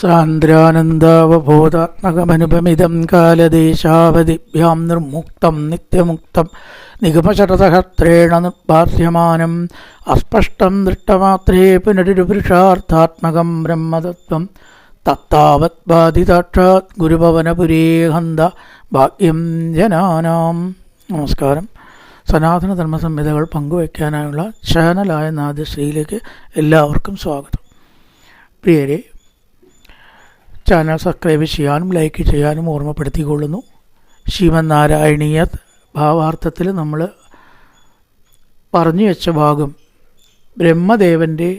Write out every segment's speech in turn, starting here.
സാന്ദ്രാനന്ദാവബോധാത്മകമനുപമിതം കാലദേശാവധിഭ്യാം നിർമുക്തം നിത്യമുക്തം നിഗമശരതഹത്രേണ നിർഭാസ്യമാനം അസ്പഷ്ടം ദൃഷ്ടമാത്രേ പുനരുപുരുഷാർത്ഥാത്മകം ബ്രഹ്മതത്വം. തത്താവത് ബാധിതാക്ഷാത് ഗുരുഭവനപുരേ ഹന്ത ഭാഗ്യം ജനാനാം. നമസ്കാരം. സനാതന ധർമ്മസംഹിതകൾ പങ്കുവയ്ക്കാനായുള്ള ചാനലായ നാദശ്രീയിലേക്ക് എല്ലാവർക്കും സ്വാഗതം. പ്രിയരെ ചാനൽ സബ്സ്ക്രൈബ് ചെയ്യാനും ലൈക്ക് ചെയ്യാനും ഓർമ്മപ്പെടുത്തിക്കൊള്ളുന്നു. ശ്രീമന്നാരായണീയ ഭാവാർത്ഥത്തിൽ നമ്മൾ പറഞ്ഞു വെച്ച ഭാഗം ബ്രഹ്മദേവന്റെ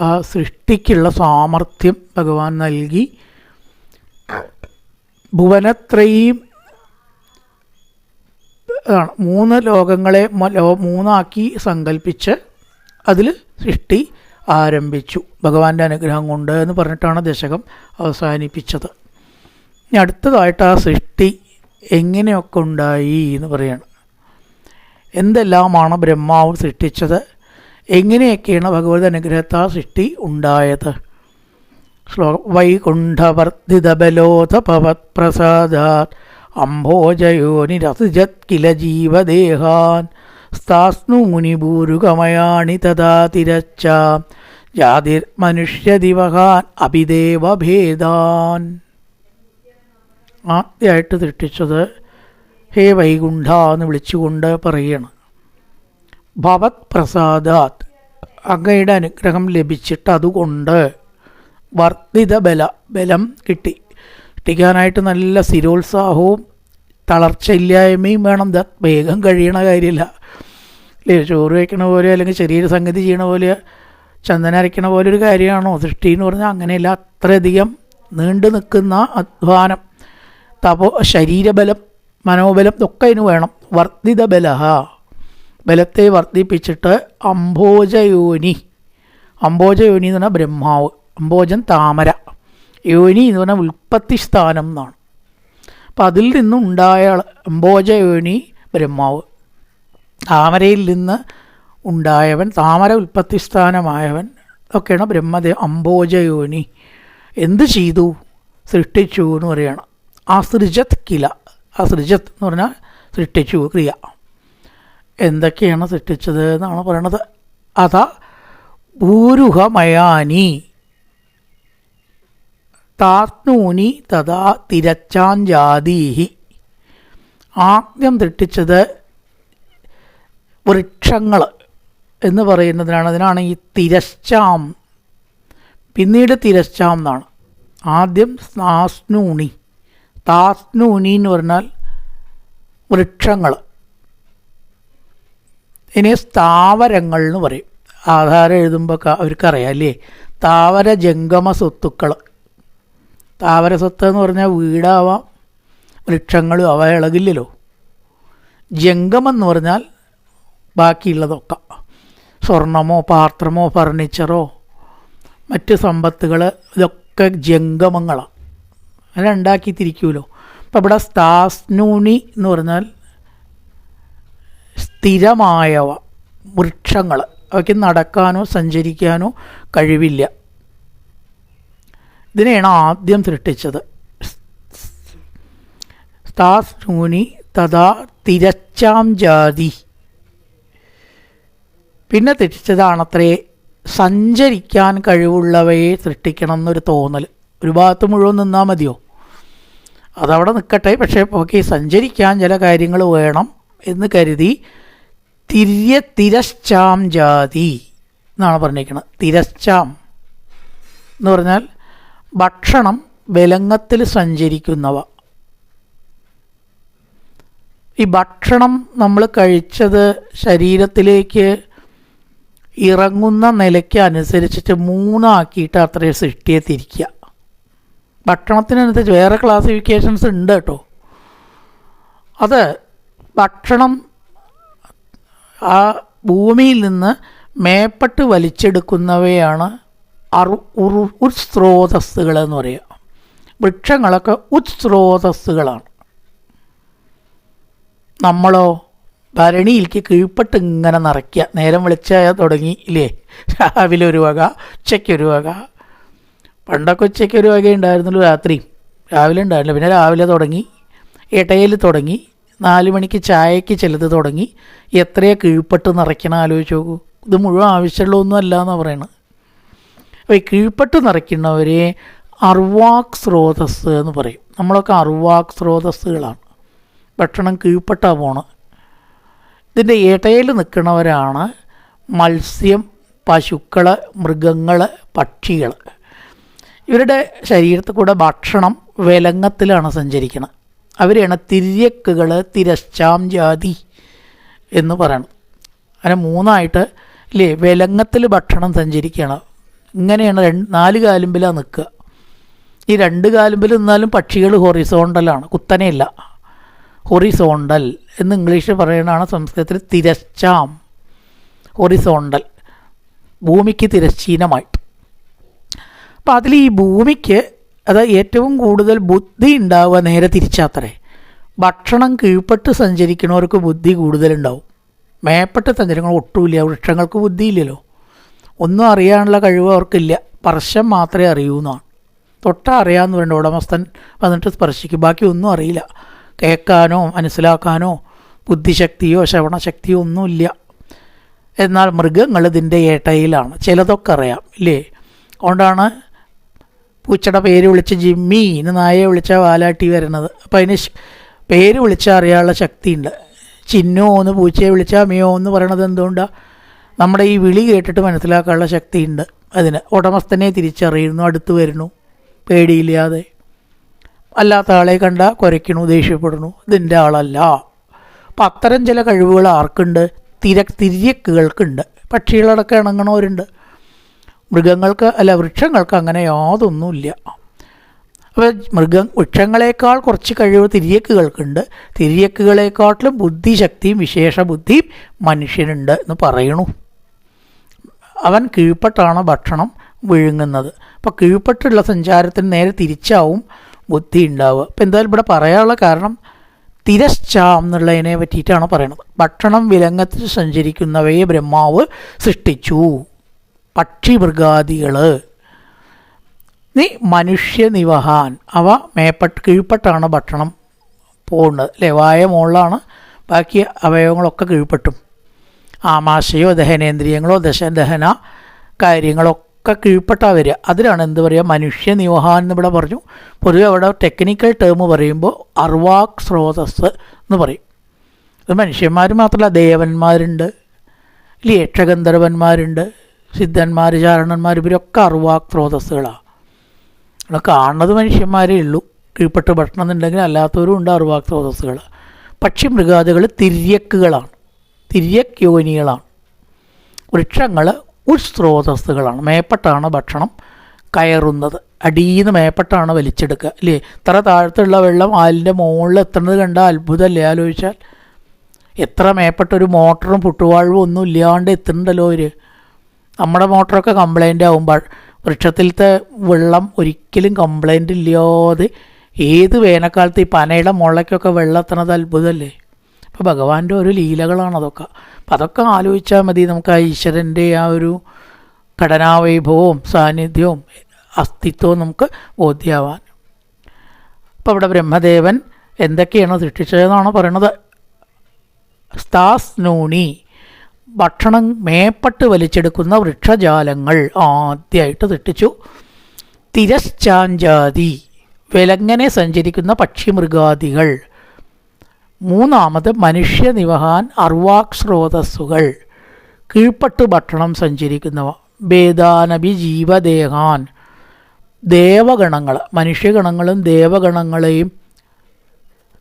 ആ സൃഷ്ടിക്കുള്ള സാമർഥ്യം ഭഗവാൻ നൽകി. ഭുവനത്രയും ാണ് മൂന്ന് ലോകങ്ങളെ മൂന്നാക്കി സങ്കല്പിച്ച് അതിൽ സൃഷ്ടി ആരംഭിച്ചു. ഭഗവാന്റെ അനുഗ്രഹം കൊണ്ട് എന്ന് പറഞ്ഞിട്ടാണ് ദശകം അവസാനിപ്പിച്ചത്. ഇനി അടുത്തതായിട്ട് ആ സൃഷ്ടി എങ്ങനെയൊക്കെ ഉണ്ടായി എന്ന് പറയാണ്. എന്തെല്ലാമാണ് ബ്രഹ്മാവ് സൃഷ്ടിച്ചത്? എങ്ങനെയൊക്കെയാണ് ഭഗവത് അനുഗ്രഹത്താ സൃഷ്ടി ഉണ്ടായത്? ശ്ലോകം വൈകുണ്ഠവർദ്ധിതബലോധ അംഭോജയോനി അംഭോജയോനിരസജത് കില ജീവദേഹാൻ സ്ഥാസ്നൂനിഭൂരുകമയാണി തഥാ തിരച്ച ജാതിർമനുഷ്യദിവഹാൻ അഭിദേവഭേദാൻ. ആദ്യമായിട്ട് സൃഷ്ടിച്ചത് ഹേ വൈകുണ്ഠ എന്ന് വിളിച്ചുകൊണ്ട് പറയണം. ഭവത് പ്രസാദാത് അങ്ങയുടെ അനുഗ്രഹം ലഭിച്ചിട്ട് അതുകൊണ്ട് വർദ്ധിത ബല ബലം കിട്ടി. കിട്ടിക്കാനായിട്ട് നല്ല സ്ഥിരോത്സാഹവും തളർച്ചയില്ലായ്മയും വേണം. വേഗം കഴിയണ കാര്യമില്ല. അല്ലേ? ചോറ് വയ്ക്കണ പോലെ അല്ലെങ്കിൽ ചെറിയൊരു സംഗതി ചെയ്യണ പോലെ ചന്ദന അരയ്ക്കണ പോലെ ഒരു കാര്യമാണോ? സൃഷ്ടി എന്ന് പറഞ്ഞാൽ അങ്ങനെയല്ല. അത്രയധികം നീണ്ടു നിൽക്കുന്ന അധ്വാനം. തപോ ശരീരബലം മനോബലം ഇതൊക്കെ അതിന് വേണം. വർദ്ധിത ബലഹ ബലത്തെ വർദ്ധിപ്പിച്ചിട്ട് അംബോജയോനി അംബോജയോനി എന്ന് പറഞ്ഞാൽ ബ്രഹ്മാവ്. അംബോജൻ താമര. യോനി എന്ന് പറഞ്ഞാൽ ഉൽപ്പത്തി സ്ഥാനം എന്നാണ്. അപ്പം അതിൽ നിന്നുണ്ടായ അംബോജയോനി ബ്രഹ്മാവ്. താമരയിൽ നിന്ന് ഉണ്ടായവൻ താമര ഉൽപ്പത്തി സ്ഥാനമായവൻ ഒക്കെയാണ് ബ്രഹ്മദേവ് അംബോജയോനി. എന്ത് ചെയ്തു? സൃഷ്ടിച്ചു എന്ന് പറയണം. അസൃജത് കില ആ അസൃജത് എന്ന് പറഞ്ഞാൽ സൃഷ്ടിച്ചു ക്രിയ. എന്തൊക്കെയാണ് സൃഷ്ടിച്ചത് എന്നാണ് പറയണത്. അത ഭൂരുഹമയാനി താത്നൂനി തഥാ തിരച്ചാഞ്ചാതീഹി ആദ്യം സൃഷ്ടിച്ചത് വൃക്ഷങ്ങൾ എന്ന് പറയുന്നതിനാണ് അതിനാണ് ഈ തിരശ്ചാം. പിന്നീട് തിരശ്ചാം എന്നാണ്. ആദ്യം സ്നാസ്നൂണി താസ്നൂണി എന്ന് പറഞ്ഞാൽ വൃക്ഷങ്ങൾ. ഇനി സ്ഥാവരങ്ങൾ എന്ന് പറയും. ആധാരം എഴുതുമ്പോൾ അവർക്കറിയാം അല്ലേ? താവര ജംഗമ സ്വത്തുക്കൾ താവര സ്വത്ത് എന്ന് പറഞ്ഞാൽ വീടാവാം വൃക്ഷങ്ങളും അവ ഇളകില്ലല്ലോ. ജംഗമെന്ന് പറഞ്ഞാൽ ബാക്കിയുള്ളതൊക്കെ. സ്വർണമോ പാത്രമോ ഫർണിച്ചറോ മറ്റ് സമ്പത്തുകൾ ഇതൊക്കെ ജംഗമങ്ങളാണ് അങ്ങനെ ഉണ്ടാക്കി തിരിക്കുമല്ലോ അപ്പം ഇവിടെ സ്ഥാസ്നൂണി എന്ന് പറഞ്ഞാൽ സ്ഥിരമായവ വൃക്ഷങ്ങൾ അവയ്ക്ക് നടക്കാനോ സഞ്ചരിക്കാനോ കഴിവില്ല ഇതിനെയാണ് ആദ്യം സൃഷ്ടിച്ചത് സ്ഥാസ്നൂനി തഥാ തിരച്ചാം ജാതി പിന്നെ തെറ്റിച്ചതാണത്രേ സഞ്ചരിക്കാൻ കഴിവുള്ളവയെ സൃഷ്ടിക്കണം എന്നൊരു തോന്നൽ ഒരു ഭാഗത്ത് മുഴുവൻ നിന്നാൽ മതിയോ? അതവിടെ നിൽക്കട്ടെ പക്ഷേ ഓക്കെ സഞ്ചരിക്കാൻ ചില കാര്യങ്ങൾ വേണം എന്ന് കരുതി തിര്യ തിരശ്ചാം ജാതി എന്നാണ് പറഞ്ഞിരിക്കുന്നത് തിരശ്ചാം എന്ന് പറഞ്ഞാൽ ഭക്ഷണം ബലങ്ങത്തിൽ സഞ്ചരിക്കുന്നവ. ഈ ഭക്ഷണം നമ്മൾ കഴിച്ചത് ശരീരത്തിലേക്ക് ഇറങ്ങുന്ന നിലയ്ക്ക് അനുസരിച്ചിട്ട് മൂന്നാക്കിയിട്ട് അത്രയും സൃഷ്ടിയെ തിരിക്കുക ഭക്ഷണത്തിനനുസരിച്ച് വേറെ ക്ലാസിഫിക്കേഷൻസ് ഉണ്ട് കേട്ടോ. അത് ഭക്ഷണം ആ ഭൂമിയിൽ നിന്ന് മേപ്പെട്ട് വലിച്ചെടുക്കുന്നവയാണ് അറു ഉറു ഉത്സ്രോതസ്സുകൾ എന്ന് പറയുക. വൃക്ഷങ്ങളൊക്കെ ഉത്സ്രോതസ്സുകളാണ് നമ്മളോ ഭരണിയിലേക്ക് കീഴ്പ്പെട്ട് ഇങ്ങനെ നിറയ്ക്കുക. നേരം വെളിച്ചായ തുടങ്ങി ഇല്ലേ? രാവിലെ ഒരു വക ഉച്ചയ്ക്ക് ഒരു വക. പണ്ടൊക്കെ ഉച്ചയ്ക്ക് ഒരു വക ഉണ്ടായിരുന്നുള്ളൂ രാത്രി. രാവിലെ ഉണ്ടായിരുന്നില്ല. പിന്നെ രാവിലെ തുടങ്ങി ഇടയിൽ തുടങ്ങി നാല് മണിക്ക് ചായയ്ക്ക് ചിലത് തുടങ്ങി. എത്രയാ കീഴ്പ്പെട്ട് നിറയ്ക്കണം ആലോചിച്ച് നോക്കൂ. ഇത് മുഴുവൻ ആവശ്യമുള്ളതൊന്നും അല്ല എന്നാണ് പറയുന്നത് അപ്പോൾ ഈ കീഴ്പ്പെട്ട് നിറയ്ക്കുന്നവരെ അർവാക് സ്രോതസ് എന്ന് പറയും. നമ്മളൊക്കെ അർവാക് സ്രോതസ്സുകളാണ്. ഭക്ഷണം കീഴ്പ്പെട്ടാണ് പോണ് ഇതിന്റെ ഇടയിൽ നിൽക്കുന്നവരാണ് മത്സ്യം പശുക്കൾ മൃഗങ്ങൾ പക്ഷികൾ. ഇവരുടെ ശരീരത്തിൽ കൂടെ ഭക്ഷണം വിലങ്ങത്തിലാണ് സഞ്ചരിക്കുന്നത്. അവരെയാണ് തിര്യക്കുകൾ തിരശ്ചാം ജാതി എന്ന് പറയണം അങ്ങനെ മൂന്നായിട്ട് ഇല്ലേ വിലങ്ങത്തിൽ ഭക്ഷണം സഞ്ചരിക്കുകയാണ്. ഇങ്ങനെയാണ് രണ്ട് നാല് കാലുമ്പിലാണ് നിൽക്കുക. ഈ രണ്ട് കാലുമ്പിൽ നിന്നാലും പക്ഷികൾ ഹൊറിസോണ്ടലാണ് കുത്തനെയല്ല. ഹൊറിസോണ്ടൽ എന്ന് ഇംഗ്ലീഷ് പറയുന്നതാണ് സംസ്കൃതത്തിൽ തിരശ്ചാം. ഹൊറിസോണ്ടൽ. ഭൂമിക്ക് തിരശ്ചീനമായിട്ട്. അപ്പോൾ അതിൽ ഈ ഭൂമിക്ക് അത് ഏറ്റവും കൂടുതൽ ബുദ്ധി ഉണ്ടാവുക നേരെ തിരിച്ചാത്രേ. ഭക്ഷണം കീഴ്പ്പെട്ട് സഞ്ചരിക്കുന്നവർക്ക് ബുദ്ധി കൂടുതലുണ്ടാവും. മേപ്പെട്ട് സഞ്ചരങ്ങൾ ഒട്ടുമില്ല. വൃക്ഷങ്ങൾക്ക് ബുദ്ധിയില്ലല്ലോ. ഒന്നും അറിയാനുള്ള കഴിവ് അവർക്കില്ല. സ്പർശം മാത്രമേ അറിയൂ എന്നാണ് തൊട്ട അറിയാമെന്ന് വേണ്ട ഉടമസ്ഥൻ. വന്നിട്ട് സ്പർശിക്കും. ബാക്കി ഒന്നും അറിയില്ല. കേൾക്കാനോ മനസ്സിലാക്കാനോ ബുദ്ധിശക്തിയോ ശ്രവണശക്തിയോ ഒന്നുമില്ല. എന്നാൽ മൃഗങ്ങൾ ഇതിന്റെ ഏട്ടയിലാണ്. ചിലതൊക്കെ അറിയാം ഇല്ലേ? അതുകൊണ്ടാണ് പൂച്ചയുടെ പേര് വിളിച്ച് ജിമ്മി ഇന്ന് നായയെ വിളിച്ച വാലാട്ടി വരുന്നത്. അപ്പം അതിന് പേര് വിളിച്ചാൽ അറിയാനുള്ള ശക്തിയുണ്ട്. ചിന്നോ എന്ന് പൂച്ചയെ വിളിച്ചാൽ മിയോ എന്ന് പറയണത് എന്തുകൊണ്ടാണ് നമ്മുടെ ഈ വിളി കേട്ടിട്ട് മനസ്സിലാക്കാനുള്ള ശക്തിയുണ്ട് അതിന്. ഉടമസ്ഥനെ തിരിച്ചറിയുന്നു അടുത്ത് വരുന്നു. പേടിയില്ലാതെ. അല്ലാത്ത ആളെ കണ്ട കുരയ്ക്കണു ദേഷ്യപ്പെടുന്നു. ഇതിന്റെ ആളല്ല. അപ്പം അത്തരം ചില കഴിവുകൾ ആർക്കുണ്ട്? തിര തിര്യക്കുകൾക്കുണ്ട്. പക്ഷികളടക്കം ഇണങ്ങണവരുണ്ട്. മൃഗങ്ങൾക്ക് അല്ല വൃക്ഷങ്ങൾക്ക് അങ്ങനെ യാതൊന്നുമില്ല. അപ്പോൾ മൃഗ വൃക്ഷങ്ങളെക്കാൾ കുറച്ച് കഴിവ് തിര്യക്കുകൾക്കുണ്ട്. തിര്യക്കുകളെക്കാട്ടിലും ബുദ്ധിശക്തിയും വിശേഷ ബുദ്ധിയും മനുഷ്യനുണ്ട് എന്ന് പറയണു. അവൻ കീഴ്പ്പെട്ടാണ് ഭക്ഷണം വിഴുങ്ങുന്നത്. അപ്പോൾ കീഴ്പ്പെട്ടുള്ള സഞ്ചാരത്തിന് നേരെ തിരിച്ചാവും. ബുദ്ധി ഉണ്ടാവുക അപ്പോൾ എന്തായാലും ഇവിടെ പറയാനുള്ള കാരണം തിരശ്ചാം എന്നുള്ളതിനെ പറ്റിയിട്ടാണ് പറയുന്നത്. ഭക്ഷണം വിലങ്ങത്തിൽ സഞ്ചരിക്കുന്നവയെ ബ്രഹ്മാവ് സൃഷ്ടിച്ചു. പക്ഷി മൃഗാദികൾ നീ മനുഷ്യനിവഹാൻ. അവ മേപ്പട്ട് കീഴ്പ്പെട്ടാണ് ഭക്ഷണം പോകുന്നത് അല്ലേ? വായ മുകളിലാണ്. ബാക്കി അവയവങ്ങളൊക്കെ കീഴ്പ്പെട്ടും ആമാശയോ ദഹനേന്ദ്രിയങ്ങളോ ദശദഹന കാര്യങ്ങളൊക്കെ കീഴ്പ്പെട്ടാ വരിക. അതിലാണ് എന്ത് പറയുക? മനുഷ്യ നിയോഹാൻ എന്ന് ഇവിടെ പറഞ്ഞു. പൊതുവെ അവിടെ ടെക്നിക്കൽ ടേം പറയുമ്പോൾ അർവാക് സ്രോതസ് എന്ന് പറയും. അത് മനുഷ്യന്മാർ മാത്രമല്ല ദേവന്മാരുണ്ട് ഇല്ല? യക്ഷഗന്ധർവന്മാരുണ്ട് സിദ്ധന്മാർ ചാരണന്മാർ ഇവരൊക്കെ അർവാക് സ്രോതസ്സുകളാണ് അവിടെ കാണുന്നത് മനുഷ്യന്മാരേ ഉള്ളൂ. കീഴ്പ്പെട്ട് ഭക്ഷണം എന്നുണ്ടെങ്കിൽ അല്ലാത്തവരും ഉണ്ട് അർവാക് സ്രോതസ്സുകൾ പക്ഷി മൃഗാദികൾ തിര്യക്കുകളാണ്. തിര്യക് യോനികളാണ്. വൃക്ഷങ്ങൾ ഉത്സ്രോതസ്സുകളാണ് മേപ്പെട്ടാണ് ഭക്ഷണം കയറുന്നത്. അടിയിന്ന് മേപ്പെട്ടാണ് വലിച്ചെടുക്കുക അല്ലേ? ഇത്ര താഴത്തുള്ള വെള്ളം ആലിന്റെ മുകളിൽ എത്തുന്നത് കണ്ട അത്ഭുതമല്ലേ? ആലോചിച്ചാൽ എത്ര മേപ്പെട്ടൊരു മോട്ടറും പുട്ടുവാഴവും ഒന്നും ഇല്ലാണ്ട് എത്തുന്നുണ്ടല്ലോ അവർ നമ്മുടെ മോട്ടറൊക്കെ കംപ്ലൈന്റ് ആകുമ്പോൾ വൃക്ഷത്തിലത്തെ വെള്ളം ഒരിക്കലും കംപ്ലൈന്റ് ഇല്ലാതെ ഏത് വേനൽക്കാലത്ത് ഈ പനയുടെ മുളയ്ക്കൊക്കെ വെള്ളം എത്തണത് അത്ഭുതമല്ലേ? അപ്പോൾ ഭഗവാന്റെ ഓരോ ലീലകളാണ് അതൊക്കെ. അപ്പം അതൊക്കെ ആലോചിച്ചാൽ മതി നമുക്ക് ആ ഈശ്വരന്റെ ആ ഒരു ഘടനാവൈഭവവും സാന്നിധ്യവും അസ്തിത്വവും നമുക്ക് ബോധ്യമാവാൻ അപ്പോൾ അവിടെ ബ്രഹ്മദേവൻ എന്തൊക്കെയാണ് സൃഷ്ടിച്ചതെന്നാണ് പറയണത്. സ്താസ്നൂണി. ഭക്ഷണം മേപ്പട്ട് വലിച്ചെടുക്കുന്ന വൃക്ഷജാലങ്ങൾ ആദ്യമായിട്ട് സൃഷ്ടിച്ചു. തിരശ്ചാഞ്ചാതി. വിലങ്ങനെ സഞ്ചരിക്കുന്ന പക്ഷിമൃഗാദികൾ. മൂന്നാമത് മനുഷ്യ നിവഹാൻ അർവാക് സ്രോതസ്സുകൾ. കീഴ്പട്ട് ഭക്ഷണം സഞ്ചരിക്കുന്നവ. ഭേദാനബി ജീവദേഹാൻ. ദേവഗണങ്ങൾ. മനുഷ്യഗണങ്ങളും ദേവഗണങ്ങളെയും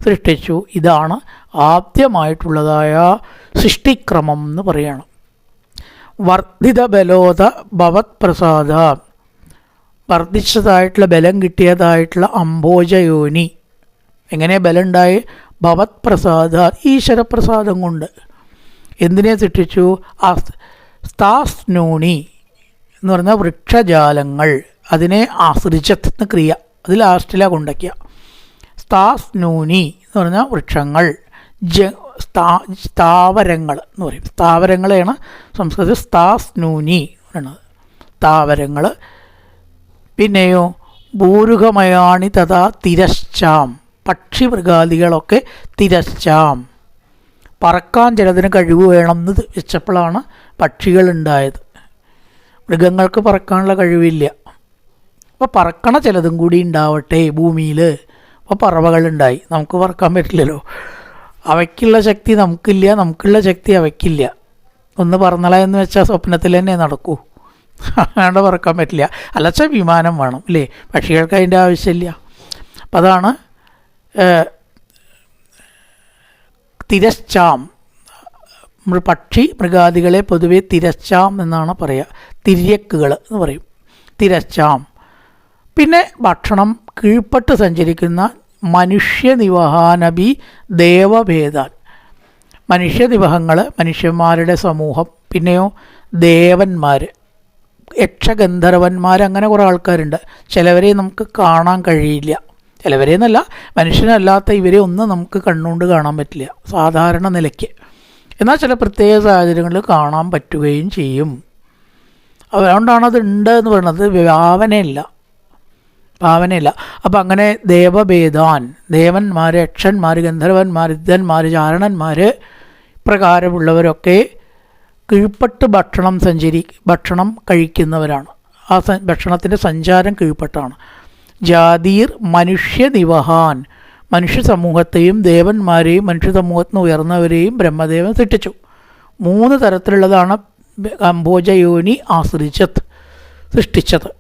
സൃഷ്ടിച്ചു. ഇതാണ് ആദ്യമായിട്ടുള്ളതായ സൃഷ്ടിക്രമം എന്ന് പറയണം. വർദ്ധിത ബലോത ഭവത് പ്രസാദ. വർദ്ധിച്ചതായിട്ടുള്ള ബലം കിട്ടിയതായിട്ടുള്ള അംബോജയോനി. എങ്ങനെ ബലം ഉണ്ടായി ഭവത് പ്രസാദ ഈശ്വരപ്രസാദം കൊണ്ട് എന്തിനെ സൃഷ്ടിച്ചു? ആ സ്ഥാസ്നൂണി എന്ന് പറഞ്ഞാൽ വൃക്ഷജാലങ്ങൾ അതിനെ ആശ്രിച്ചെത്തുന്ന ക്രിയ. അത് ലാസ്റ്റിലാണ് കൊണ്ടയ്ക്കുക സ്ഥാസ്നൂനി എന്ന് പറഞ്ഞാൽ വൃക്ഷങ്ങൾ ജ സ്ഥാ സ്ഥാവരങ്ങൾ എന്ന് പറയും. സ്ഥാവരങ്ങളെയാണ് സംസ്കൃതത്തിൽ സ്ഥാസ്നൂനി പറയുന്നത് സ്ഥാവരങ്ങൾ പിന്നെയോ ഭൂരുഖമയാണി തഥാ തിരശ്ചാം. പക്ഷിമൃഗാദികളൊക്കെ തിരച്ചാം പറക്കാൻ ചിലതിന് കഴിവ് വേണമെന്ന് വെച്ചപ്പോഴാണ് പക്ഷികളുണ്ടായത്. മൃഗങ്ങൾക്ക് പറക്കാനുള്ള കഴിവില്ല. അപ്പോൾ പറക്കണ ചിലതും കൂടി ഉണ്ടാവട്ടെ ഭൂമിയിൽ അപ്പോൾ പറവകളുണ്ടായി. നമുക്ക് പറക്കാൻ പറ്റില്ലല്ലോ. അവയ്ക്കുള്ള ശക്തി നമുക്കില്ല നമുക്കുള്ള ശക്തി അവയ്ക്കില്ല. ഒന്ന് പറന്നല എന്ന് വെച്ചാൽ സ്വപ്നത്തിൽ തന്നെ നടക്കൂ. വേണ്ട പറക്കാൻ പറ്റില്ല. അല്ലച്ച വിമാനം വേണം അല്ലേ? പക്ഷികൾക്ക് അതിന്റെ ആവശ്യമില്ല. അപ്പം അതാണ് തിരശ്ചാം. പക്ഷി മൃഗാദികളെ പൊതുവെ തിരശ്ചാം എന്നാണ് പറയുക തിര്യക്കുകൾ എന്ന് പറയും. തിരശ്ചാം. പിന്നെ ഭക്ഷണം കീഴ്പ്പെട്ട് സഞ്ചരിക്കുന്ന മനുഷ്യനിവഹാനബി ദേവഭേദാൻ. മനുഷ്യനിവഹങ്ങൾ മനുഷ്യന്മാരുടെ സമൂഹം പിന്നെയോ ദേവന്മാർ യക്ഷഗന്ധർവന്മാർ അങ്ങനെ കുറേ ആൾക്കാരുണ്ട്. ചിലവരെ നമുക്ക് കാണാൻ കഴിയില്ല. ചിലവരെ എന്നല്ല മനുഷ്യനല്ലാത്ത ഇവരെ ഒന്നും നമുക്ക് കണ്ണുകൊണ്ട് കാണാൻ പറ്റില്ല സാധാരണ നിലയ്ക്ക്. എന്നാൽ ചില പ്രത്യേക സാഹചര്യങ്ങളിൽ കാണാൻ പറ്റുകയും ചെയ്യും. അതുകൊണ്ടാണ് അത് ഉണ്ട് എന്ന് പറയുന്നത് ഭാവനയില്ല. ഭാവനയില്ല. അപ്പം അങ്ങനെ ദേവഭേദാൻ ദേവന്മാർ യക്ഷന്മാർ ഗന്ധർവന്മാർ യുദ്ധന്മാർ ചാരണന്മാർ പ്രകാരമുള്ളവരൊക്കെ കീഴ്പ്പെട്ട് ഭക്ഷണം സഞ്ചരി ഭക്ഷണം കഴിക്കുന്നവരാണ്. ആ ഭക്ഷണത്തിന്റെ സഞ്ചാരം കീഴ്പ്പെട്ടാണ്. ജാതീർ മനുഷ്യനിവഹാൻ. മനുഷ്യ സമൂഹത്തെയും ദേവന്മാരെയും മനുഷ്യ സമൂഹത്തിന് ഉയർന്നവരെയും ബ്രഹ്മദേവൻ സൃഷ്ടിച്ചു. മൂന്ന് തരത്തിലുള്ളതാണ് അംബോജയോനി ആശ്രിച്ചത് സൃഷ്ടിച്ചത്.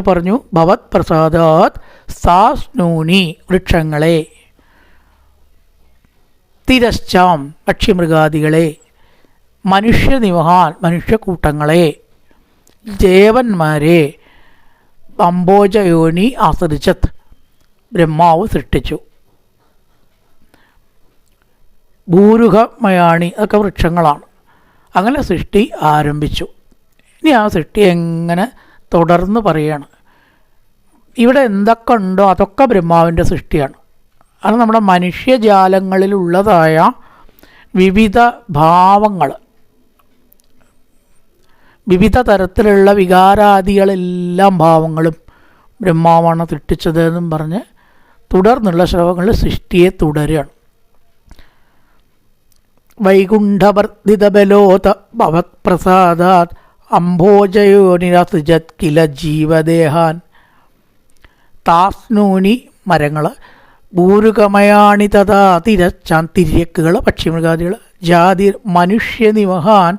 പറഞ്ഞു ഭവത് പ്രസാദാത് സാസ്നൂനി വൃക്ഷങ്ങളെ തിരശ്ചാം പക്ഷിമൃഗാദികളെ മനുഷ്യനിവഹാൻ മനുഷ്യക്കൂട്ടങ്ങളെ ദേവന്മാരെ അംബോജയോനി ആശ്രിച്ചത് ബ്രഹ്മാവ് സൃഷ്ടിച്ചു. ഭൂരുഹമയാണി അതൊക്കെ വൃക്ഷങ്ങളാണ്. അങ്ങനെ സൃഷ്ടി ആരംഭിച്ചു. ഇനി ആ സൃഷ്ടി എങ്ങനെ തുടർന്ന് പറയാണ്. ഇവിടെ എന്തൊക്കെ ഉണ്ടോ അതൊക്കെ ബ്രഹ്മാവിന്റെ സൃഷ്ടിയാണ്. അത് നമ്മുടെ മനുഷ്യജാലങ്ങളിലുള്ളതായ വിവിധ ഭാവങ്ങൾ. വിവിധ തരത്തിലുള്ള വികാരാദികളെല്ലാം ഭാവങ്ങളും ബ്രഹ്മാവാണ് സൃഷ്ടിച്ചത് എന്നും പറഞ്ഞ് തുടർന്നുള്ള ശ്രവങ്ങളിൽ സൃഷ്ടിയെ തുടരുകയാണ്. വൈകുണ്ഠവർദ്ധിതബലോത ഭവത്പ്രസാദാത് അംഭോജയോനിരസൃജത് കില ജീവദേഹാൻ. താസ്നൂനി മരങ്ങൾ ഭൂരുകമയാണി തഥാ തിരച്ചാൻ തിര്യക്കുകൾ പക്ഷിമൃഗാദികൾ ജാതിർ മനുഷ്യനിവഹാൻ